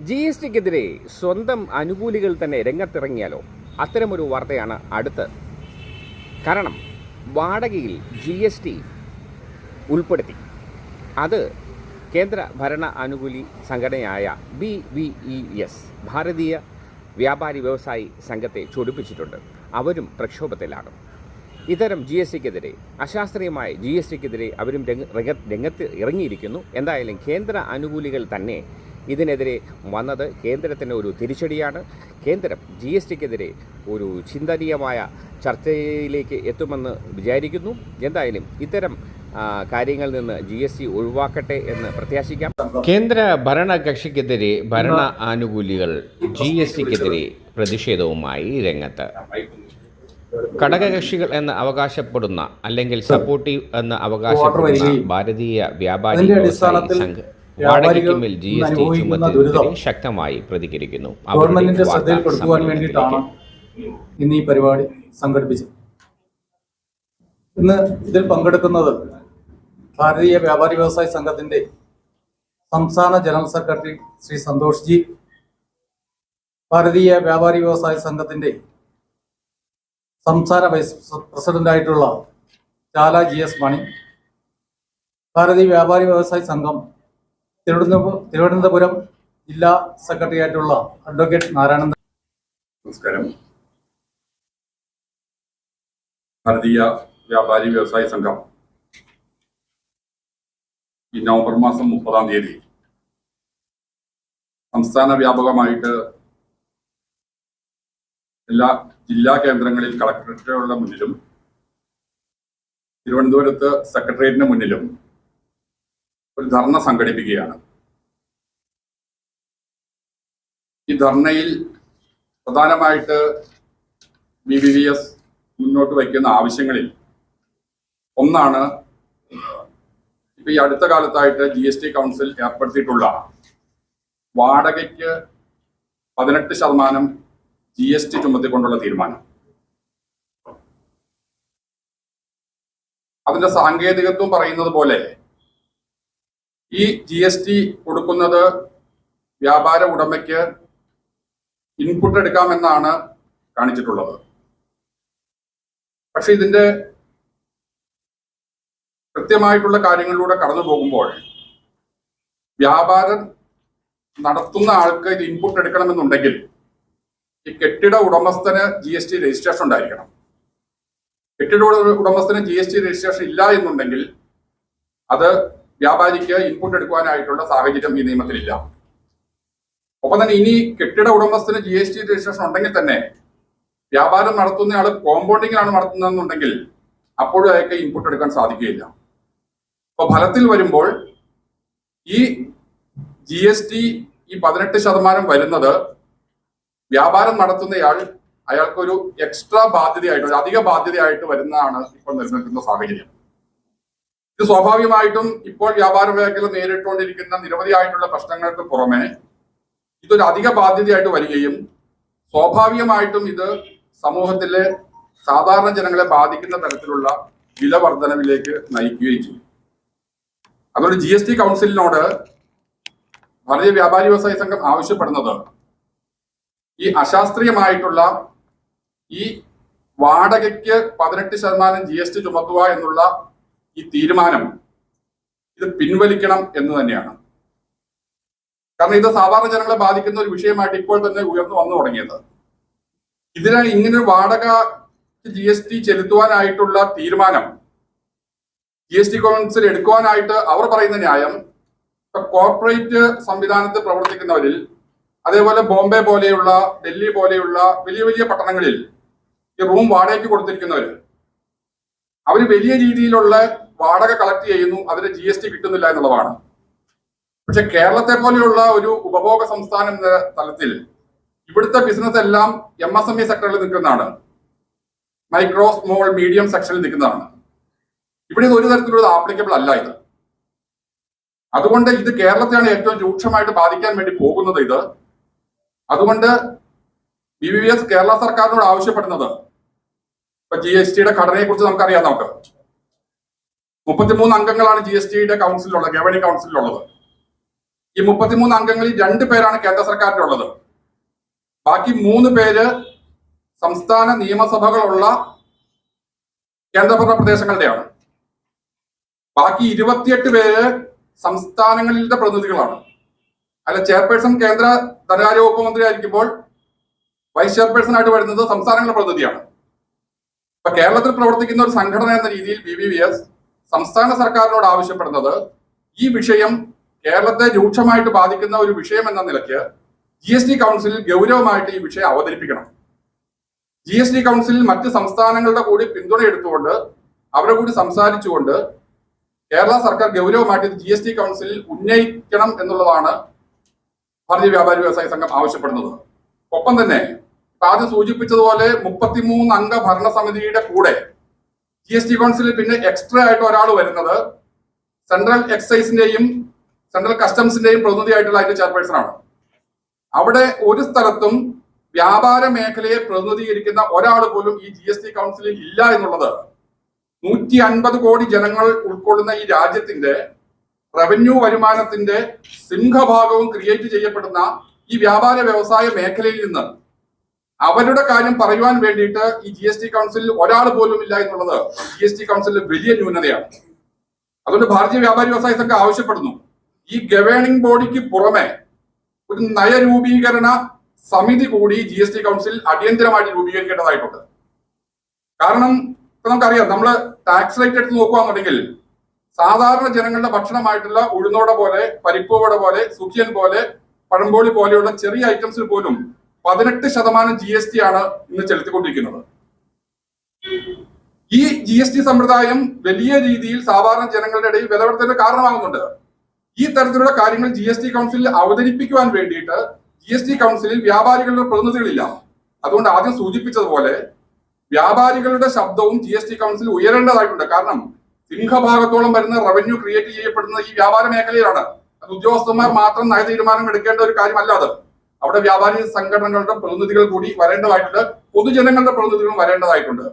G S ടിക്കെതിരെ സ്വന്തം അനുകൂലികൾ തന്നെ രംഗത്തിറങ്ങിയാലോ? അത്തരമൊരു വാർത്തയാണ് അടുത്ത്. കാരണം വാടകയിൽ ജി എസ് ടി ഉൾപ്പെടുത്തി. അത് കേന്ദ്ര ഭരണ അനുകൂലി സംഘടനയായ ബി വി ഇ എസ് ഭാരതീയ വ്യാപാരി വ്യവസായി സംഘത്തെ ചൊടിപ്പിച്ചിട്ടുണ്ട്. അവരും പ്രക്ഷോഭത്തിലാണ്. ഇത്തരം ജി എസ് ടിക്കെതിരെ അശാസ്ത്രീയമായ ജി എസ് ടിക്കെതിരെ അവരും രംഗ- രംഗ- രംഗത്ത് ഇറങ്ങിയിരിക്കുന്നു. എന്തായാലും കേന്ദ്ര അനുകൂലികൾ തന്നെ ഇതിനെതിരെ വന്നത് കേന്ദ്രത്തിന് ഒരു തിരിച്ചടിയാണ്. കേന്ദ്രം ജി എസ് ടിക്കെതിരെ ഒരു ചിന്തനീയമായ ചർച്ചയിലേക്ക് എത്തുമെന്ന് വിചാരിക്കുന്നു. എന്തായാലും ഇത്തരം കാര്യങ്ങളിൽ നിന്ന് ജി എസ് ടി ഒഴിവാക്കട്ടെ എന്ന് പ്രത്യാശിക്കാം. കേന്ദ്ര ഭരണകക്ഷിക്കെതിരെ ഭരണ ആനുകൂല്യങ്ങൾ ജി എസ് ടിക്കെതിരെ പ്രതിഷേധവുമായി രംഗത്ത്. ഘടകകക്ഷികൾ എന്ന് അവകാശപ്പെടുന്ന അല്ലെങ്കിൽ സപ്പോർട്ടീവ് എന്ന് അവകാശപ്പെടുന്ന ഭാരതീയ വ്യാപാരി സംഘം വാടകയ്ക്കുമേൽ ജി എസ് ടി ചുമത്തിനെതിരെ ശക്തമായി പ്രതികരിക്കുന്നു. ഗവൺമെന്റിന്റെ ശ്രദ്ധയിൽപ്പെടുത്തുവാൻ വേണ്ടിയിട്ടാണ് ഇന്ന് ഈ പരിപാടി സംഘടിപ്പിച്ചത്. ഇന്ന് ഇതിൽ പങ്കെടുക്കുന്നത് ഭാരതീയ വ്യാപാരി വ്യവസായ സംഘത്തിന്റെ സംസ്ഥാന ജനറൽ സെക്രട്ടറി ശ്രീ സന്തോഷ് ജി ഭാരതീയ വ്യാപാരി വ്യവസായ സംഘത്തിന്റെ സംസ്ഥാന വൈസ് പ്രസിഡന്റായിട്ടുള്ള ചാല ജി എസ് മണി ഭാരതീയ വ്യാപാരി വ്യവസായ സംഘം തിരുവനന്തപുരം തിരുവനന്തപുരം ജില്ലാ സെക്രട്ടറി ആയിട്ടുള്ള അഡ്വക്കേറ്റ് നാരായണൻ നമസ്കാരം. ഭാരതീയ വ്യാപാരി വ്യവസായ സംഘം. ഈ നവംബർ മാസം മുപ്പതാം തീയതി സംസ്ഥാന വ്യാപകമായിട്ട് എല്ലാ ജില്ലാ കേന്ദ്രങ്ങളിൽ കളക്ടറേറ്റുകളുടെ മുന്നിലും തിരുവനന്തപുരത്ത് സെക്രട്ടേറിയറ്റിന് മുന്നിലും ഒരു ധർണ സംഘടിപ്പിക്കുകയാണ്. ഈ ധർണയിൽ പ്രധാനമായിട്ട് ബി ബി വി എസ് മുന്നോട്ട് വയ്ക്കുന്ന ആവശ്യങ്ങളിൽ ഒന്നാണ് ഇപ്പൊ ഈ അടുത്ത കാലത്തായിട്ട് ജി എസ് ടി കൗൺസിൽ ഏർപ്പെടുത്തിയിട്ടുള്ള വാടകയ്ക്ക് പതിനെട്ട് ശതമാനം ജി എസ് ടി ചുമത്തിക്കൊണ്ടുള്ള തീരുമാനം. അതിന്റെ സാങ്കേതികത്വം പറയുന്നത് പോലെ ഈ ജി എസ് ടി കൊടുക്കുന്നത് വ്യാപാര ഉടമയ്ക്ക് ഇൻപുട്ട് എടുക്കാമെന്നാണ് കാണിച്ചിട്ടുള്ളത്. പക്ഷെ ഇതിന്റെ കൃത്യമായിട്ടുള്ള കാര്യങ്ങളിലൂടെ കടന്നു പോകുമ്പോൾ വ്യാപാരം നടത്തുന്ന ആൾക്ക് ഇത് ഇൻപുട്ട് എടുക്കണമെന്നുണ്ടെങ്കിൽ ഈ കെട്ടിട ഉടമസ്ഥന് ജി എസ് ടി രജിസ്ട്രേഷൻ ഉണ്ടായിരിക്കണം. കെട്ടിട ഉടമസ്ഥന് ജി എസ് ടി രജിസ്ട്രേഷൻ ഇല്ല എന്നുണ്ടെങ്കിൽ അത് വ്യാപാരിക്ക് ഇൻപുട്ട് എടുക്കുവാനായിട്ടുള്ള സാഹചര്യം ഈ നിയമത്തിലില്ല. ഒപ്പം തന്നെ ഇനി കെട്ടിട ഉടമസ്ഥന് ജി എസ് ടി രജിസ്ട്രേഷൻ ഉണ്ടെങ്കിൽ തന്നെ വ്യാപാരം നടത്തുന്നയാൾ കോമ്പൗണ്ടിങ്ങിലാണ് നടത്തുന്നതെന്നുണ്ടെങ്കിൽ അപ്പോഴും അയാൾക്ക് ഇൻപുട്ട് എടുക്കാൻ സാധിക്കുകയില്ല. അപ്പൊ ഫലത്തിൽ വരുമ്പോൾ ഈ ജി എസ് ടി ഈ പതിനെട്ട് ശതമാനം വരുന്നത് വ്യാപാരം നടത്തുന്നയാൾ അയാൾക്കൊരു എക്സ്ട്രാ ബാധ്യതയായിട്ട് ഒരു അധിക ബാധ്യതയായിട്ട് വരുന്നതാണ് ഇപ്പോൾ നിലനിൽക്കുന്ന സാഹചര്യം. ഇത് സ്വാഭാവികമായിട്ടും ഇപ്പോൾ വ്യാപാര മേഖല നേരിട്ടുകൊണ്ടിരിക്കുന്ന നിരവധിയായിട്ടുള്ള പ്രശ്നങ്ങൾക്ക് പുറമെ ഇതൊരു അധിക ബാധ്യതയായിട്ട് വരികയും സ്വാഭാവികമായിട്ടും ഇത് സമൂഹത്തിലെ സാധാരണ ജനങ്ങളെ ബാധിക്കുന്ന തരത്തിലുള്ള വില വർധനവിലേക്ക് നയിക്കുകയും ചെയ്യും. അതുകൊണ്ട് ജി എസ് ടി കൗൺസിലിനോട് ഭാരതീയ വ്യാപാരി വ്യവസായ സംഘം ആവശ്യപ്പെടുന്നത് ഈ അശാസ്ത്രീയമായിട്ടുള്ള ഈ വാടകയ്ക്ക് പതിനെട്ട് ശതമാനം ജി എസ് ടി ചുമത്തുക എന്നുള്ള ഈ തീരുമാനം ഇത് പിൻവലിക്കണം എന്ന് തന്നെയാണ്. കാരണം ഇത് സാധാരണ ജനങ്ങളെ ബാധിക്കുന്ന ഒരു വിഷയമായിട്ട് ഇപ്പോൾ തന്നെ ഉയർന്നു വന്നു തുടങ്ങിയത്. ഇതിന് ഇങ്ങനെ വാടക ജി എസ് ടി ചെലുത്തുവാനായിട്ടുള്ള തീരുമാനം ജി എസ് ടി കൗൺസിൽ എടുക്കുവാനായിട്ട് അവർ പറയുന്ന ന്യായം കോർപ്പറേറ്റ് സംവിധാനത്തിൽ പ്രവർത്തിക്കുന്നവരിൽ അതേപോലെ ബോംബെ പോലെയുള്ള ഡൽഹി പോലെയുള്ള വലിയ വലിയ പട്ടണങ്ങളിൽ ഈ റൂം വാടകയ്ക്ക് കൊടുത്തിരിക്കുന്നവർ അവർ വലിയ രീതിയിലുള്ള വാടക കളക്ട് ചെയ്യുന്നു അതിന് ജി എസ് ടി കിട്ടുന്നില്ല എന്നുള്ളതാണ്. പക്ഷെ കേരളത്തെ പോലെയുള്ള ഒരു ഉപഭോഗ സംസ്ഥാനം എന്ന തലത്തിൽ ഇവിടുത്തെ ബിസിനസ് എല്ലാം എം എസ് എം ഇ സെക്ടറിൽ നിൽക്കുന്നതാണ്. മൈക്രോ സ്മോൾ മീഡിയം സെക്ഷനിൽ നിൽക്കുന്നതാണ്. ഇവിടെ ഒരു തരത്തിലുള്ള ആപ്ലിക്കബിൾ അല്ല ഇത്. അതുകൊണ്ട് ഇത് കേരളത്തെയാണ് ഏറ്റവും രൂക്ഷമായിട്ട് ബാധിക്കാൻ വേണ്ടി പോകുന്നത് ഇത്. അതുകൊണ്ട് ബി ബി എസ് കേരള സർക്കാരിനോട് ആവശ്യപ്പെടുന്നത്. ഇപ്പൊ ജി എസ് ടിയുടെ ഘടനയെ കുറിച്ച് നമുക്കറിയാം നമുക്ക്. മുപ്പത്തിമൂന്ന് അംഗങ്ങളാണ് ജി എസ് ടിയുടെ കൗൺസിലുള്ളത് ഗവേണിംഗ് കൗൺസിലുള്ളത് ഈ മുപ്പത്തിമൂന്ന് അംഗങ്ങളിൽ രണ്ട് പേരാണ് കേന്ദ്ര സർക്കാരിന്റെ ഉള്ളത് ബാക്കി മൂന്ന് പേര് സംസ്ഥാന നിയമസഭകളുള്ള കേന്ദ്രഭരണ പ്രദേശങ്ങളുടെയാണ്. ബാക്കി ഇരുപത്തിയെട്ട് പേര് സംസ്ഥാനങ്ങളിലെ പ്രതിനിധികളാണ്. അല്ല ചെയർപേഴ്സൺ കേന്ദ്ര ധനകാര്യ വകുപ്പ് മന്ത്രി ആയിരിക്കുമ്പോൾ വൈസ് ചെയർപേഴ്സൺ ആയിട്ട് വരുന്നത് സംസ്ഥാനങ്ങളുടെ പ്രതിനിധിയാണ്. ഇപ്പൊ കേരളത്തിൽ പ്രവർത്തിക്കുന്ന ഒരു സംഘടന എന്ന രീതിയിൽ ബി ബി വി എസ് സംസ്ഥാന സർക്കാരിനോട് ആവശ്യപ്പെടുന്നത് ഈ വിഷയം കേരളത്തെ രൂക്ഷമായിട്ട് ബാധിക്കുന്ന ഒരു വിഷയം എന്ന നിലയ്ക്ക് ജി എസ് ടി കൗൺസിലിൽ ഗൗരവമായിട്ട് ഈ വിഷയം അവതരിപ്പിക്കണം. ജി എസ് ടി കൗൺസിലിൽ മറ്റ് സംസ്ഥാനങ്ങളുടെ കൂടി പിന്തുണ എടുത്തുകൊണ്ട് അവരെ കൂടി സംസാരിച്ചുകൊണ്ട് കേരള സർക്കാർ ഗൗരവമായിട്ട് ജി എസ് ടി കൗൺസിലിൽ ഉന്നയിക്കണം എന്നുള്ളതാണ് ഭാരതീയ വ്യാപാരി വ്യവസായ സംഘം ആവശ്യപ്പെടുന്നത്. ഒപ്പം തന്നെ ആദ്യം സൂചിപ്പിച്ചതുപോലെ മുപ്പത്തിമൂന്ന് അംഗ ഭരണസമിതിയുടെ കൂടെ ജി എസ് ടി കൗൺസിലിൽ പിന്നെ എക്സ്ട്രാ ആയിട്ട് ഒരാൾ വരുന്നത് സെൻട്രൽ എക്സൈസിന്റെയും സെൻട്രൽ കസ്റ്റംസിന്റെയും പ്രതിനിധിയായിട്ടുള്ള അതിന്റെ ചെയർപേഴ്സൺ ആണ്. അവിടെ ഒരു സ്ഥലത്തും വ്യാപാര മേഖലയെ പ്രതിനിധീകരിക്കുന്ന ഒരാൾ പോലും ഈ ജി എസ് ടി കൗൺസിലിൽ ഇല്ല എന്നുള്ളത് നൂറ്റി അൻപത് കോടി ജനങ്ങൾ ഉൾക്കൊള്ളുന്ന ഈ രാജ്യത്തിന്റെ റവന്യൂ വരുമാനത്തിന്റെ സിംഹഭാഗവും ക്രിയേറ്റ് ചെയ്യപ്പെടുന്ന ഈ വ്യാപാര വ്യവസായ മേഖലയിൽ നിന്ന് അവരുടെ കാര്യം പറയുവാൻ വേണ്ടിയിട്ട് ഈ ജി എസ് ടി കൗൺസിലിൽ ഒരാൾ പോലും ഇല്ല എന്നുള്ളത് ജി എസ് ടി കൗൺസിലിൽ വലിയ ന്യൂനതയാണ്. അതുകൊണ്ട് ഭാരതീയ വ്യാപാരി വ്യവസായ സംഘം ആവശ്യപ്പെടുന്നു. ഈ ഗവേണിംഗ് ബോഡിക്ക് പുറമെ ഒരു നയരൂപീകരണ സമിതി കൂടി ജി എസ് ടി കൗൺസിൽ അടിയന്തരമായിട്ട് രൂപീകരിക്കേണ്ടതായിട്ടുണ്ട്. കാരണം നമുക്കറിയാം നമ്മൾ ടാക്സ് റേറ്റ് എടുത്ത് നോക്കുകയാണെന്നുണ്ടെങ്കിൽ സാധാരണ ജനങ്ങളുടെ ഭക്ഷണമായിട്ടുള്ള ഉഴുന്നോട പോലെ പരിപ്പുവട പോലെ സുഖിയൻ പോലെ പഴംപോളി പോലെയുള്ള ചെറിയ ഐറ്റംസിൽ പോലും പതിനെട്ട് ശതമാനം ജി എസ് ടി ആണ് ഇന്ന് ചെലുത്തിക്കൊണ്ടിരിക്കുന്നത്. ഈ ജി എസ് ടി സമ്പ്രദായം വലിയ രീതിയിൽ സാധാരണ ജനങ്ങളുടെ ഇടയിൽ വിലവർദ്ധന കാരണമാകുന്നുണ്ട്. ഈ തരത്തിലുള്ള കാര്യങ്ങൾ ജി എസ് ടി കൗൺസിലിൽ അവതരിപ്പിക്കുവാൻ വേണ്ടിയിട്ട് ജി എസ് ടി കൗൺസിലിൽ വ്യാപാരികളുടെ പ്രതിനിധികളില്ല. അതുകൊണ്ട് ആദ്യം സൂചിപ്പിച്ചതുപോലെ വ്യാപാരികളുടെ ശബ്ദവും ജി എസ് ടി കൗൺസിൽ ഉയരേണ്ടതായിട്ടുണ്ട്. കാരണം സിംഹഭാഗത്തോളം വരുന്ന റവന്യൂ ക്രിയേറ്റ് ചെയ്യപ്പെടുന്ന ഈ വ്യാപാര മേഖലയിലാണ്. അത് ഉദ്യോഗസ്ഥന്മാർ മാത്രം നയ തീരുമാനം എടുക്കേണ്ട ഒരു കാര്യമല്ല അത്. അവിടെ വ്യാപാരി സംഘടനകളുടെ പ്രതിനിധികൾ കൂടി വരേണ്ടതായിട്ടുണ്ട്. പൊതുജനങ്ങളുടെ പ്രതിനിധികളും വരേണ്ടതായിട്ടുണ്ട്.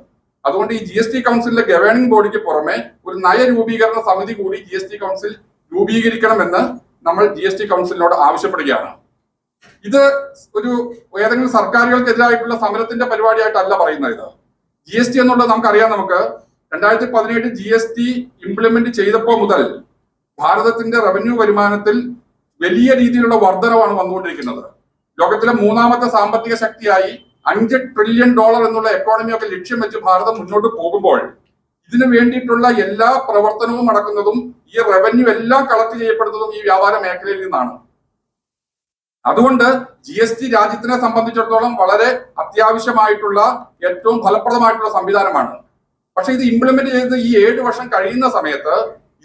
അതുകൊണ്ട് ഈ ജി എസ് ടി കൗൺസിലിന്റെ ഗവേണിംഗ് ബോഡിക്ക് പുറമെ ഒരു നയരൂപീകരണ സമിതി കൂടി ജി എസ് ടി കൗൺസിൽ രൂപീകരിക്കണമെന്ന് നമ്മൾ ജി എസ് ടി കൗൺസിലിനോട് ആവശ്യപ്പെടുകയാണ്. ഇത് ഒരു ഏതെങ്കിലും സർക്കാരുകൾക്കെതിരായിട്ടുള്ള സമരത്തിന്റെ പരിപാടിയായിട്ടല്ല പറയുന്നത് ഇത്. ജി എസ് ടി എന്നുള്ളത് നമുക്കറിയാം നമുക്ക്. രണ്ടായിരത്തി പതിനേഴ് ജി എസ് ടി ഇംപ്ലിമെന്റ് ചെയ്തപ്പോൾ മുതൽ ഭാരതത്തിന്റെ റവന്യൂ വരുമാനത്തിൽ വലിയ രീതിയിലുള്ള വർധനവാണ് വന്നുകൊണ്ടിരിക്കുന്നത്. ലോകത്തിലെ മൂന്നാമത്തെ സാമ്പത്തിക ശക്തിയായി അഞ്ച് ട്രില്യൺ ഡോളർ എന്നുള്ള എക്കോണമിയൊക്കെ ലക്ഷ്യം വെച്ച് ഭാരതം മുന്നോട്ട് പോകുമ്പോൾ ഇതിനു വേണ്ടിയിട്ടുള്ള എല്ലാ പ്രവർത്തനവും നടക്കുന്നതും ഈ റവന്യൂ എല്ലാം കളക്ട് ചെയ്യപ്പെടുന്നതും ഈ വ്യാപാര മേഖലയിൽ നിന്നാണ്. അതുകൊണ്ട് ജി എസ് ടി രാജ്യത്തിനെ സംബന്ധിച്ചിടത്തോളം വളരെ അത്യാവശ്യമായിട്ടുള്ള ഏറ്റവും ഫലപ്രദമായിട്ടുള്ള സംവിധാനമാണ്. പക്ഷെ ഇത് ഇംപ്ലിമെന്റ് ചെയ്ത് ഈ ഏഴ് വർഷം കഴിയുന്ന സമയത്ത്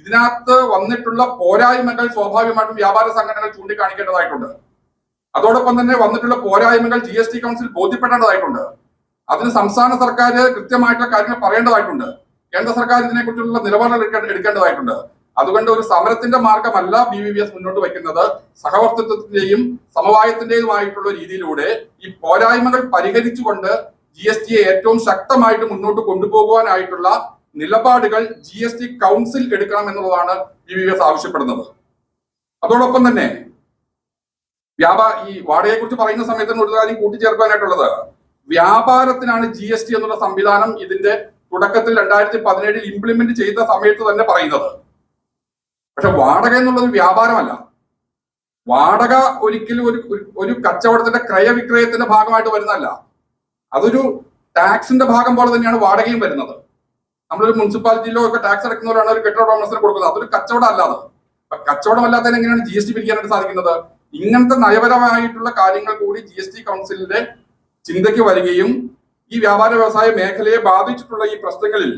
ഇതിനകത്ത് വന്നിട്ടുള്ള പോരായ്മകൾ സ്വാഭാവികമായിട്ടും വ്യാപാര സംഘടനകൾ ചൂണ്ടിക്കാണിക്കേണ്ടതായിട്ടുണ്ട്. അതോടൊപ്പം തന്നെ വന്നിട്ടുള്ള പോരായ്മകൾ ജി എസ് ടി കൗൺസിൽ ബോധ്യപ്പെടേണ്ടതായിട്ടുണ്ട്. അതിന് സംസ്ഥാന സർക്കാർ കൃത്യമായിട്ടുള്ള കാര്യങ്ങൾ പറയേണ്ടതായിട്ടുണ്ട്. കേന്ദ്ര സർക്കാർ ഇതിനെക്കുറിച്ചുള്ള എടുക്കേണ്ട- എടുക്കേണ്ടതായിട്ടുണ്ട്. അതുകൊണ്ട് ഒരു സമരത്തിന്റെ മാർഗമല്ല ബി വി വി എസ് മുന്നോട്ട് വയ്ക്കുന്നത്. സഹവർത്തിത്വത്തിന്റെയും സമവായത്തിന്റെതുമായിട്ടുള്ള രീതിയിലൂടെ ഈ പോരായ്മകൾ പരിഹരിച്ചുകൊണ്ട് ജി എസ് ടിയെ ഏറ്റവും ശക്തമായിട്ട് മുന്നോട്ട് കൊണ്ടുപോകുവാനായിട്ടുള്ള നിലപാടുകൾ ജി എസ് ടി കൗൺസിൽ എടുക്കണം എന്നുള്ളതാണ് ബി വി എസ് ആവശ്യപ്പെടുന്നത്. അതോടൊപ്പം തന്നെ വ്യാപാ ഈ വാടകയെ കുറിച്ച് പറയുന്ന സമയത്ത് ഒരു കാര്യം കൂട്ടിച്ചേർക്കാനായിട്ടുള്ളത്. വ്യാപാരത്തിനാണ് ജി എസ് ടി എന്നുള്ള സംവിധാനം ഇതിന്റെ തുടക്കത്തിൽ രണ്ടായിരത്തി പതിനേഴിൽ ഇംപ്ലിമെന്റ് ചെയ്ത സമയത്ത് തന്നെ പറയുന്നത്. പക്ഷെ വാടക എന്നുള്ളത് വ്യാപാരമല്ല. വാടക ഒരിക്കലും ഒരു ഒരു- കച്ചവടത്തിന്റെ ക്രയവിക്രയത്തിന്റെ ഭാഗമായിട്ട് വരുന്നതല്ല. അതൊരു ടാക്സിന്റെ ഭാഗം പോലെ തന്നെയാണ് വാടകയും വരുന്നത്. നമ്മളൊരു മുനിസിപ്പാലിറ്റിയിലോ ഒക്കെ ടാക്സ് അടയ്ക്കുന്നവരാണ് ഒരു കെട്ടിട ഉടമസ്ഥന് കൊടുക്കുന്നത്. അതൊരു കച്ചവടം അല്ലാതെ കച്ചവടം അല്ലാത്തതിന് എങ്ങനെയാണ് ജി എസ് ടി പിരിക്കാനായിട്ട് സാധിക്കുന്നത്? ഇങ്ങനത്തെ നയപരമായിട്ടുള്ള കാര്യങ്ങൾ കൂടി ജി എസ് ടി കൗൺസിലിന്റെ ചിന്തയ്ക്ക് വരികയും ഈ വ്യാപാര വ്യവസായ മേഖലയെ ബാധിച്ചിട്ടുള്ള ഈ പ്രശ്നങ്ങളിൽ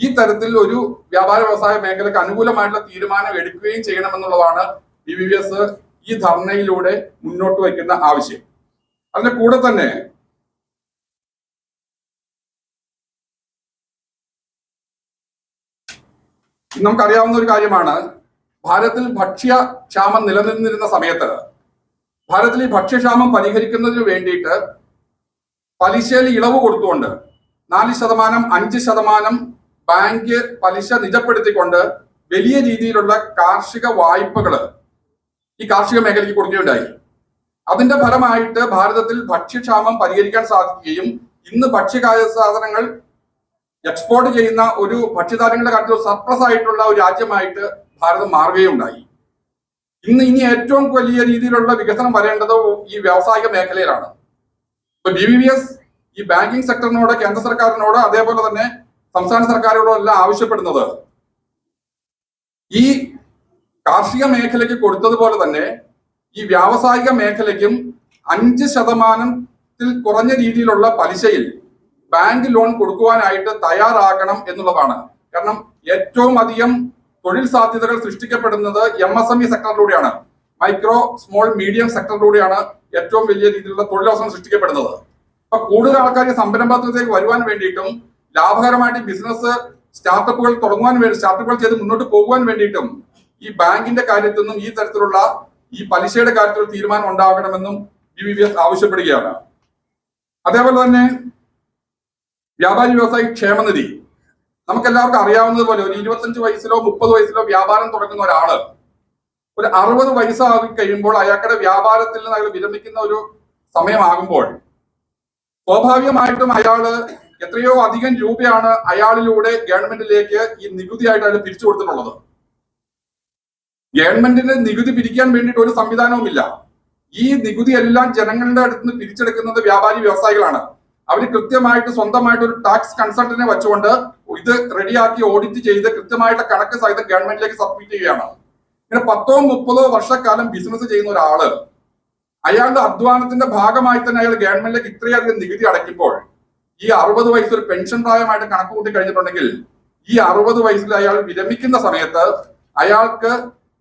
ഈ തരത്തിൽ ഒരു വ്യാപാര വ്യവസായ മേഖലയ്ക്ക് അനുകൂലമായിട്ടുള്ള തീരുമാനം എടുക്കുകയും ചെയ്യണമെന്നുള്ളതാണ് ബി വി എസ് ഈ ധർണയിലൂടെ മുന്നോട്ട് വയ്ക്കുന്ന ആവശ്യം. അതിന്റെ കൂടെ തന്നെ നമുക്കറിയാവുന്ന ഒരു കാര്യമാണ് ഭാരതത്തിൽ ഭക്ഷ്യ ക്ഷാമം നിലനിന്നിരുന്ന സമയത്ത് ഭാരതത്തിൽ ഈ ഭക്ഷ്യക്ഷാമം പരിഹരിക്കുന്നതിന് വേണ്ടിയിട്ട് പലിശയിൽ ഇളവ് കൊടുത്തുകൊണ്ട് നാല് ശതമാനം അഞ്ച് ശതമാനം ബാങ്ക് പലിശ നിജപ്പെടുത്തിക്കൊണ്ട് വലിയ രീതിയിലുള്ള കാർഷിക വായ്പകൾ ഈ കാർഷിക മേഖലയ്ക്ക് കൊടുക്കുകയുണ്ടായി. അതിന്റെ ഫലമായിട്ട് ഭാരതത്തിൽ ഭക്ഷ്യക്ഷാമം പരിഹരിക്കാൻ സാധിക്കുകയും ഇന്ന് ഭക്ഷ്യകാര്യ സാധനങ്ങൾ എക്സ്പോർട്ട് ചെയ്യുന്ന ഒരു ഭക്ഷ്യധാന്യങ്ങളുടെ കാര്യത്തിൽ സർപ്ലസ് ആയിട്ടുള്ള ഒരു രാജ്യമായിട്ട് ഭാരതം മാറുകയുണ്ടായി. ഇന്ന് ഇനി ഏറ്റവും വലിയ രീതിയിലുള്ള വികസനം വരേണ്ടത് ഈ വ്യാവസായിക മേഖലയിലാണ്. ഇപ്പൊ ബി വി എസ് ഈ ബാങ്കിങ് സെക്ടറിനോട് കേന്ദ്ര സർക്കാരിനോട് അതേപോലെ തന്നെ സംസ്ഥാന സർക്കാരുകളോട് എല്ലാം ആവശ്യപ്പെടുന്നത് ഈ കാർഷിക മേഖലയ്ക്ക് കൊടുത്തതുപോലെ തന്നെ ഈ വ്യാവസായിക മേഖലയ്ക്കും അഞ്ച് ശതമാനത്തിൽ കുറഞ്ഞ രീതിയിലുള്ള പലിശയിൽ ബാങ്ക് ലോൺ കൊടുക്കുവാനായിട്ട് തയ്യാറാകണം എന്നുള്ളതാണ്. കാരണം ഏറ്റവും അധികം തൊഴിൽ സാധ്യതകൾ സൃഷ്ടിക്കപ്പെടുന്നത് എം എസ് എം ഇ സെക്ടറിലൂടെയാണ് മൈക്രോ സ്മോൾ മീഡിയം സെക്ടറിലൂടെയാണ് ഏറ്റവും വലിയ രീതിയിലുള്ള തൊഴിലവസരം സൃഷ്ടിക്കപ്പെടുന്നത്. അപ്പൊ കൂടുതൽ ആൾക്കാർ സംരംഭത്തിലേക്ക് വരുവാൻ വേണ്ടിയിട്ടും ലാഭകരമായിട്ട് ബിസിനസ് സ്റ്റാർട്ടപ്പുകൾ തുടങ്ങുവാൻ വേണ്ടി സ്റ്റാർട്ടപ്പുകൾ ചെയ്ത് മുന്നോട്ട് പോകുവാൻ വേണ്ടിയിട്ടും ഈ ബാങ്കിന്റെ കാര്യത്തിൽ നിന്നും ഈ തരത്തിലുള്ള ഈ പലിശയുടെ കാര്യത്തിൽ തീരുമാനം ഉണ്ടാകണമെന്നും ബി വി ബി എസ് ആവശ്യപ്പെടുകയാണ്. അതേപോലെ തന്നെ വ്യാപാരി വ്യവസായി ക്ഷേമനിധി. നമുക്കെല്ലാവർക്കും അറിയാവുന്നതുപോലെ ഒരു ഇരുപത്തഞ്ച് വയസ്സിലോ മുപ്പത് വയസ്സിലോ വ്യാപാരം തുടങ്ങുന്ന ഒരാൾ ഒരു അറുപത് വയസ്സാകി കഴിയുമ്പോൾ അയാളുടെ വ്യാപാരത്തിൽ നിന്ന് അയാൾ വിരമിക്കുന്ന ഒരു സമയമാകുമ്പോൾ സ്വാഭാവികമായിട്ടും അയാൾ എത്രയോ അധികം രൂപയാണ് അയാളിലൂടെ ഗവൺമെന്റിലേക്ക് ഈ നികുതിയായിട്ട് അയാൾ പിരിച്ചു കൊടുത്തിട്ടുള്ളത്. ഗവൺമെന്റിന് നികുതി പിരിക്കാൻ വേണ്ടിയിട്ട് ഒരു സംവിധാനവുമില്ല. ഈ നികുതി എല്ലാം ജനങ്ങളുടെ അടുത്ത് നിന്ന് പിരിച്ചെടുക്കുന്നത് വ്യാപാരി വ്യവസായികളാണ്. അവർ കൃത്യമായിട്ട് സ്വന്തമായിട്ട് ഒരു ടാക്സ് കൺസൾട്ടന്റിനെ വെച്ചുകൊണ്ട് ഇത് റെഡിയാക്കി ഓഡിറ്റ് ചെയ്ത് കൃത്യമായിട്ട് കണക്ക് സഹിതം ഗവൺമെന്റിലേക്ക് സബ്മിറ്റ് ചെയ്യുകയാണ്. ഇങ്ങനെ പത്തോ മുപ്പതോ വർഷക്കാലം ബിസിനസ് ചെയ്യുന്ന ഒരാൾ അയാളുടെ അധ്വാനത്തിന്റെ ഭാഗമായി തന്നെ അയാൾ ഗവൺമെന്റിലേക്ക് ഇത്രയധികം നികുതി അടയ്ക്കുമ്പോൾ ഈ അറുപത് വയസ്സ് ഒരു പെൻഷൻ പ്രായമായിട്ട് കണക്ക് കൂട്ടി കഴിഞ്ഞിട്ടുണ്ടെങ്കിൽ ഈ അറുപത് വയസ്സിൽ അയാൾ വിരമിക്കുന്ന സമയത്ത് അയാൾക്ക്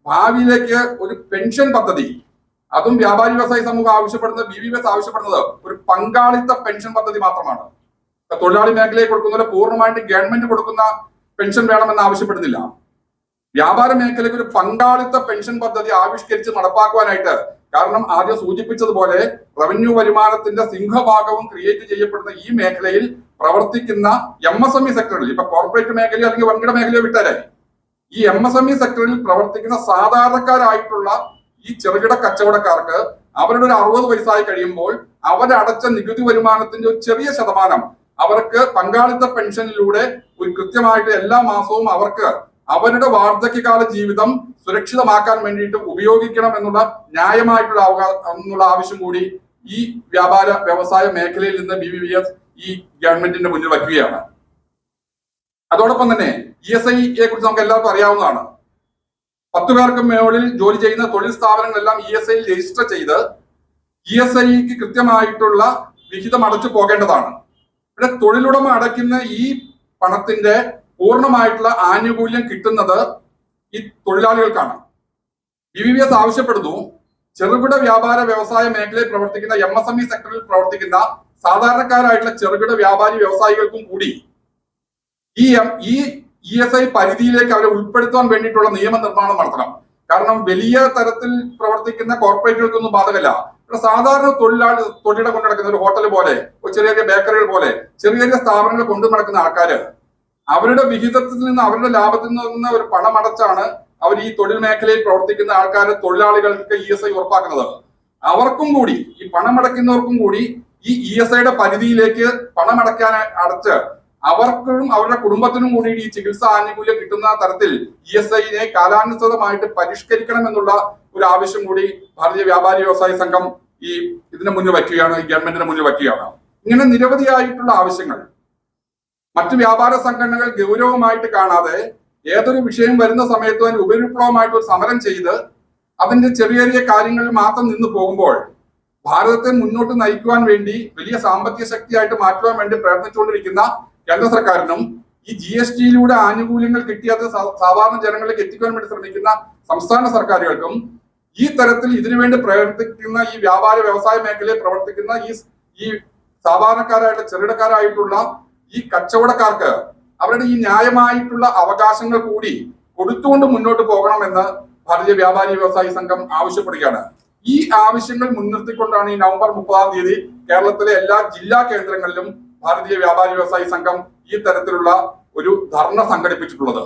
ഭാവിയിലേക്ക് ഒരു പെൻഷൻ പദ്ധതി അതും വ്യാപാരി വ്യവസായ സമൂഹം ആവശ്യപ്പെടുന്നത് ബി വി എസ് ആവശ്യപ്പെടുന്നത് ഒരു പങ്കാളിത്ത പെൻഷൻ പദ്ധതി മാത്രമാണ്. തൊഴിലാളി മേഖലയെ കൊടുക്കുന്ന പോലെ പൂർണമായിട്ട് ഗവൺമെന്റ് കൊടുക്കുന്ന പെൻഷൻ വേണമെന്ന് ആവശ്യപ്പെടുന്നില്ല. വ്യാപാര മേഖലയ്ക്ക് ഒരു പങ്കാളിത്ത പെൻഷൻ പദ്ധതി ആവിഷ്കരിച്ച് നടപ്പാക്കുവാനായിട്ട് കാരണം ആദ്യം സൂചിപ്പിച്ചതുപോലെ റവന്യൂ വരുമാനത്തിന്റെ സിംഹഭാഗവും ക്രിയേറ്റ് ചെയ്യപ്പെടുന്ന ഈ മേഖലയിൽ പ്രവർത്തിക്കുന്ന എം എസ് എം ഇ സെക്ടറിൽ ഇപ്പൊ കോർപ്പറേറ്റ് മേഖല അല്ലെങ്കിൽ വൻകിട മേഖലയോ വിട്ടാലേ ഈ എം എസ് എം ഇ സെക്ടറിൽ പ്രവർത്തിക്കുന്ന സാധാരണക്കാരായിട്ടുള്ള ഈ ചെറുകിട കച്ചവടക്കാർക്ക് അവരുടെ ഒരു അറുപത് വയസ്സായി കഴിയുമ്പോൾ അവരടച്ച നികുതി വരുമാനത്തിന്റെ ഒരു ചെറിയ ശതമാനം അവർക്ക് പങ്കാളിത്ത പെൻഷനിലൂടെ ഒരു കൃത്യമായിട്ട് എല്ലാ മാസവും അവർക്ക് അവരുടെ വാർദ്ധക്യകാല ജീവിതം സുരക്ഷിതമാക്കാൻ വേണ്ടിയിട്ട് ഉപയോഗിക്കണം എന്നുള്ള ന്യായമായിട്ടുള്ള അവകാശം എന്നുള്ള ആവശ്യം കൂടി ഈ വ്യാപാര വ്യവസായ മേഖലയിൽ നിന്ന് ബി വി എസ് ഈ ഗവൺമെന്റിന്റെ മുന്നിൽ വയ്ക്കുകയാണ്. അതോടൊപ്പം തന്നെ ഇ എസ് ഐയെ കുറിച്ച് നമുക്ക് എല്ലാവർക്കും അറിയാവുന്നതാണ്. പത്തു പേർക്ക് മുകളിൽ ജോലി ചെയ്യുന്ന തൊഴിൽ സ്ഥാപനങ്ങളെല്ലാം ഇ എസ് ഐയിൽ രജിസ്റ്റർ ചെയ്ത് ഇ എസ് ഐക്ക് കൃത്യമായിട്ടുള്ള വിഹിതം അടച്ചു പോകേണ്ടതാണ്. ഇവിടെ തൊഴിലുടമ അടയ്ക്കുന്ന ഈ പണത്തിന്റെ പൂർണമായിട്ടുള്ള ആനുകൂല്യം കിട്ടുന്നത് ഈ തൊഴിലാളികൾക്കാണ്. ബി വി എസ് ആവശ്യപ്പെടുന്നു. ചെറുകിട വ്യാപാര വ്യവസായ മേഖലയിൽ പ്രവർത്തിക്കുന്ന എം എസ് എം ഇ സെക്ടറിൽ പ്രവർത്തിക്കുന്ന സാധാരണക്കാരായിട്ടുള്ള ചെറുകിട വ്യാപാരി വ്യവസായികൾക്കും കൂടി ഈ ഈ ഇ എസ് ഐ പരിധിയിലേക്ക് അവരെ ഉൾപ്പെടുത്താൻ വേണ്ടിയിട്ടുള്ള നിയമനിർമ്മാണം നടത്തണം. കാരണം വലിയ തരത്തിൽ പ്രവർത്തിക്കുന്ന കോർപ്പറേറ്റുകൾക്കൊന്നും ബാധകല്ല ഇവിടെ സാധാരണ തൊഴിലാളി തൊഴിലിടം കൊണ്ട് നടക്കുന്ന ഒരു ഹോട്ടൽ പോലെ ചെറിയ ചെറിയ ബേക്കറികൾ പോലെ ചെറിയ ചെറിയ സ്ഥാപനങ്ങൾ കൊണ്ടു നടക്കുന്ന ആൾക്കാര് അവരുടെ വിഹിതത്തിൽ നിന്ന് അവരുടെ ലാഭത്തിൽ നിന്ന് ഒരു പണം അടച്ചാണ് അവർ ഈ തൊഴിൽ മേഖലയിൽ പ്രവർത്തിക്കുന്ന ആൾക്കാരെ തൊഴിലാളികൾക്ക് ഇ എസ് ഐ ഉറപ്പാക്കുന്നത്. അവർക്കും കൂടി ഈ പണമടയ്ക്കുന്നവർക്കും കൂടി ഈ ഇ എസ് ഐയുടെ പരിധിയിലേക്ക് പണമടയ്ക്കാൻ അടച്ച് അവർക്കും അവരുടെ കുടുംബത്തിനും കൂടി ഈ ചികിത്സാ ആനുകൂല്യം കിട്ടുന്ന തരത്തിൽ ഇ എസ് ഐനെ കാലാനുസൃതമായിട്ട് പരിഷ്കരിക്കണം എന്നുള്ള ഒരു ആവശ്യം കൂടി ഭാരതീയ വ്യാപാരി വ്യവസായ സംഘം ഈ ഇതിന് മുന്നിൽ വയ്ക്കുകയാണ് ഗവൺമെന്റിന് മുന്നിൽ വയ്ക്കുകയാണ്. ഇങ്ങനെ നിരവധിയായിട്ടുള്ള ആവശ്യങ്ങൾ മറ്റ് വ്യാപാര സംഘടനകൾ ഗൗരവമായിട്ട് കാണാതെ ഏതൊരു വിഷയം വരുന്ന സമയത്ത് അതിന് ഉപരിപ്ലവമായിട്ട് ഒരു സമരം ചെയ്ത് അതിന്റെ ചെറിയ ചെറിയ കാര്യങ്ങളിൽ മാത്രം നിന്ന് പോകുമ്പോൾ ഭാരതത്തെ മുന്നോട്ട് നയിക്കുവാൻ വേണ്ടി വലിയ സാമ്പത്തിക ശക്തിയായിട്ട് മാറ്റുവാൻ വേണ്ടി പ്രയത്നിച്ചുകൊണ്ടിരിക്കുന്ന കേന്ദ്ര സർക്കാരിനും ഈ ജി എസ് ടിയിലൂടെ ആനുകൂല്യങ്ങൾ കിട്ടിയത് സാധാരണ ജനങ്ങളിലേക്ക് എത്തിക്കുവാൻ വേണ്ടി ശ്രമിക്കുന്ന സംസ്ഥാന സർക്കാരുകൾക്കും ഈ തരത്തിൽ ഇതിനുവേണ്ടി പ്രവർത്തിക്കുന്ന ഈ വ്യാപാര വ്യവസായ മേഖലയിൽ പ്രവർത്തിക്കുന്ന ഈ ഈ സാധാരണക്കാരായിട്ട് ചെറുകിടക്കാരായിട്ടുള്ള ഈ കച്ചവടക്കാർക്ക് അവരുടെ ഈ ന്യായമായിട്ടുള്ള അവകാശങ്ങൾ കൂടി കൊടുത്തുകൊണ്ട് മുന്നോട്ട് പോകണമെന്ന് ഭാരതീയ വ്യാപാരി വ്യവസായി സംഘം ആവശ്യപ്പെടുകയാണ്. ഈ ആവശ്യങ്ങൾ മുൻനിർത്തിക്കൊണ്ടാണ് ഈ നവംബർ മുപ്പതാം തീയതി കേരളത്തിലെ എല്ലാ ജില്ലാ കേന്ദ്രങ്ങളിലും ഭാരതീയ വ്യാപാരി വ്യവസായി സംഘം ഈ തരത്തിലുള്ള ഒരു ധർണ സംഘടിപ്പിച്ചിട്ടുള്ളത്.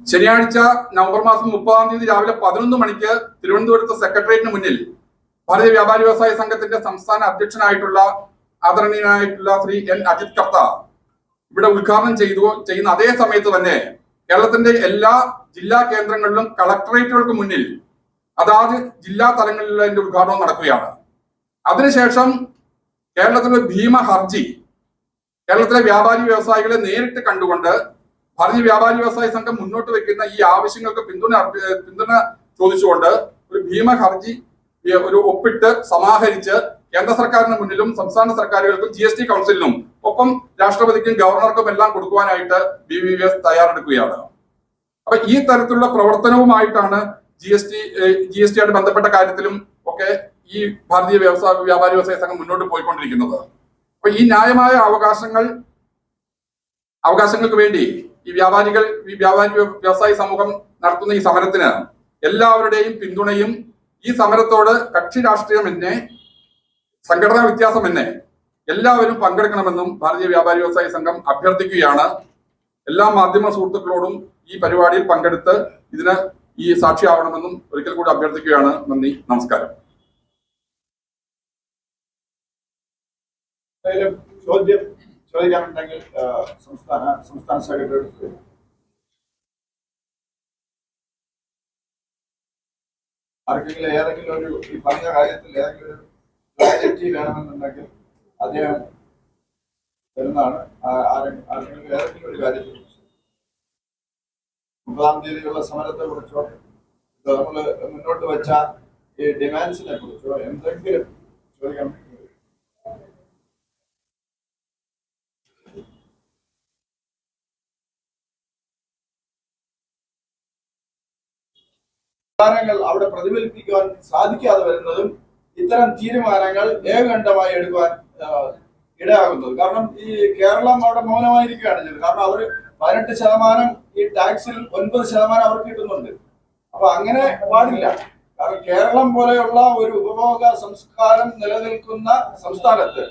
ശനിയാഴ്ച നവംബർ മാസം മുപ്പതാം തീയതി രാവിലെ പതിനൊന്ന് മണിക്ക് തിരുവനന്തപുരത്ത് സെക്രട്ടേറിയറ്റിന് മുന്നിൽ ഭാരതീയ വ്യാപാരി വ്യവസായ സംഘത്തിന്റെ സംസ്ഥാന അധ്യക്ഷനായിട്ടുള്ള ആദരണീയനായിട്ടുള്ള ശ്രീ എൻ. അജിത് കർത്ത ഇവിടെ ഉദ്ഘാടനം ചെയ്തു ചെയ്യുന്ന അതേ സമയത്ത് തന്നെ കേരളത്തിന്റെ എല്ലാ ജില്ലാ കേന്ദ്രങ്ങളിലും കളക്ടറേറ്റുകൾക്ക് മുന്നിൽ അതാത് ജില്ലാ തലങ്ങളിലുള്ള അതിന്റെ ഉദ്ഘാടനം നടക്കുകയാണ്. അതിനുശേഷം കേരളത്തിലെ ഭീമ ഹർജി കേരളത്തിലെ വ്യാപാരി വ്യവസായികളെ നേരിട്ട് കണ്ടുകൊണ്ട് ഭാരതീയ വ്യാപാരി വ്യവസായ സംഘം മുന്നോട്ട് വെക്കുന്ന ഈ ആവശ്യങ്ങൾക്ക് പിന്തുണ പിന്തുണ ചോദിച്ചുകൊണ്ട് ഒരു ഭീമ ഹർജി ഒരു ഒപ്പിട്ട് സമാഹരിച്ച് കേന്ദ്ര സർക്കാരിന് മുന്നിലും സംസ്ഥാന സർക്കാരുകൾക്കും ജി എസ് ടി കൗൺസിലിനും ഒപ്പം രാഷ്ട്രപതിക്കും ഗവർണർക്കും എല്ലാം കൊടുക്കുവാനായിട്ട് ബി വി എസ് തയ്യാറെടുക്കുകയാണ്. അപ്പൊ ഈ തരത്തിലുള്ള പ്രവർത്തനവുമായിട്ടാണ് G S T G S ടിയായിട്ട് ബന്ധപ്പെട്ട കാര്യത്തിലും ഒക്കെ ഈ ഭാരതീയ വ്യവസായ വ്യാപാരി വ്യവസായ സംഘം മുന്നോട്ട് പോയിക്കൊണ്ടിരിക്കുന്നത്. അപ്പൊ ഈ ന്യായമായ അവകാശങ്ങൾ അവകാശങ്ങൾക്ക് വേണ്ടി ഈ വ്യാപാരികൾ ഈ വ്യാപാരി വ്യ- വ്യവസായി സമൂഹം നടത്തുന്ന ഈ സമരത്തിന് എല്ലാവരുടെയും പിന്തുണയും ഈ സമരത്തോട് കക്ഷി രാഷ്ട്രീയം എന്നെ സംഘടനാ വ്യത്യാസം എന്നെ എല്ലാവരും പങ്കെടുക്കണമെന്നും ഭാരതീയ വ്യാപാരി വ്യവസായ സംഘം അഭ്യർത്ഥിക്കുകയാണ്. എല്ലാ മാധ്യമ സുഹൃത്തുക്കളോടും ഈ പരിപാടിയിൽ പങ്കെടുത്ത് ഇതിന് ഈ സാക്ഷിയാവണമെന്നും ഒരിക്കൽ കൂടി അഭ്യർത്ഥിക്കുകയാണ്. നന്ദി നമസ്കാരം. ചോദ്യം ചോദിക്കാനുണ്ടെങ്കിൽ സംസ്ഥാന സംസ്ഥാന സെക്രട്ടറി ആർക്കെങ്കിലും ഏതെങ്കിലും ഒരു ഈ പറഞ്ഞ കാര്യത്തിൽ ഏതെങ്കിലും ക്ലാരിറ്റി വേണമെന്നുണ്ടെങ്കിൽ അദ്ദേഹം വരുന്നതാണ്. ആരെങ്കിലും ഏതെങ്കിലും ഒരു കാര്യത്തിൽ മുപ്പതാം തീയതിയുള്ള സമരത്തെ കുറിച്ചോ നമ്മൾ മുന്നോട്ട് വെച്ച ഈ ഡിമാൻഡ്സിനെ കുറിച്ചോ എന്തെങ്കിലും ചോദിക്കണം. തീരുമാനങ്ങൾ അവിടെ പ്രതിഫലിപ്പിക്കുവാൻ സാധിക്കാതെ വരുന്നതും ഇത്തരം തീരുമാനങ്ങൾ ഏകകണ്ഠമായി എടുക്കുവാൻ ഇടയാകുന്നത്. കാരണം ഈ കേരളം അവിടെ മൗനമായിരിക്കുകയാണ് ചെയ്തത്. കാരണം അവർ പതിനെട്ട് ശതമാനം ഈ ടാക്സിൽ ഒൻപത് ശതമാനം അവർക്ക് കിട്ടുന്നുണ്ട്. അപ്പൊ അങ്ങനെ പാടില്ല. കാരണം കേരളം പോലെയുള്ള ഒരു ഉപഭോഗ സംസ്കാരം നിലനിൽക്കുന്ന സംസ്ഥാനത്ത്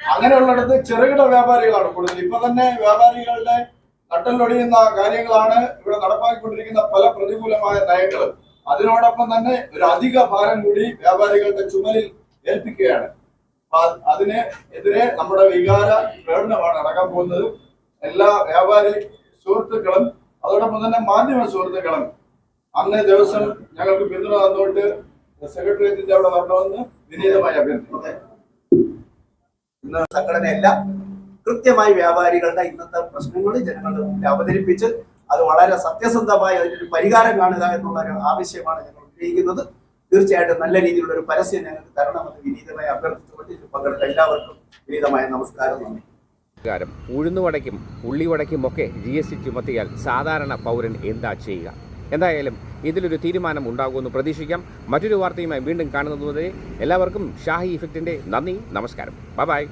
അങ്ങനെയുള്ളിടത്ത് ചെറുകിട വ്യാപാരികളാണ് കൂടുതൽ. ഇപ്പൊ തന്നെ വ്യാപാരികളുടെ നട്ടലൊടിയുന്ന കാര്യങ്ങളാണ് ഇവിടെ നടപ്പാക്കിക്കൊണ്ടിരിക്കുന്ന പല പ്രതികൂലമായ നയങ്ങളും അതിനോടൊപ്പം തന്നെ ഒരു അധിക ഭാരം കൂടി വ്യാപാരികളുടെ ചുമലിൽ ഏൽപ്പിക്കുകയാണ്. അതിന് എതിരെ നമ്മുടെ വികാര പ്രകടനമാണ് നടക്കാൻ പോകുന്നത്. എല്ലാ വ്യാപാരി സുഹൃത്തുക്കളും അതോടൊപ്പം തന്നെ മാധ്യമ സുഹൃത്തുക്കളും. അന്നേ ദിവസം ഞങ്ങൾക്ക് പിന്തുണ തന്നുകൊണ്ട് സെക്രട്ടേറിയറ്റിന്റെ അവിടെ വരണമെന്ന് വിനീതമായി അഭ്യർത്ഥിക്കുന്നു. സംഘടനയല്ല കൃത്യമായി വ്യാപാരികളുടെ ഇന്നത്തെ പ്രശ്നങ്ങൾ ജനങ്ങളുടെ മുമ്പിൽ അവതരിപ്പിച്ച് അത് വളരെ സത്യസന്ധമായി അതിനൊരു പരിഹാരം കാണുക എന്നുള്ള ഒരു ആവശ്യമാണ് ഞങ്ങൾ ഉന്നയിക്കുന്നത്. തീർച്ചയായിട്ടും നല്ല രീതിയിലുള്ള ഒരു പരസ്യം ഞങ്ങൾക്ക് തരണമെന്ന് വിനീതമായി അഭ്യർത്ഥിച്ചുകൊണ്ട് ഇതിൽ പങ്കെടുത്ത എല്ലാവർക്കും വിനീതമായ നമസ്കാരം നന്ദി. പ്രകാരം ഉഴുന്നുവടയ്ക്കും ഉള്ളിവടയ്ക്കും ഒക്കെ ജി എസ് ടി ചുമത്തിയാൽ സാധാരണ പൗരൻ എന്താ ചെയ്യുക? എന്തായാലും ഇതിലൊരു തീരുമാനം ഉണ്ടാകുമെന്ന് പ്രതീക്ഷിക്കാം. മറ്റൊരു വാർത്തയുമായി വീണ്ടും കാണുന്നതുവരെ എല്ലാവർക്കും ഷാഹി ഇഫക്റ്റിന്റെ നന്ദി നമസ്കാരം. ബൈ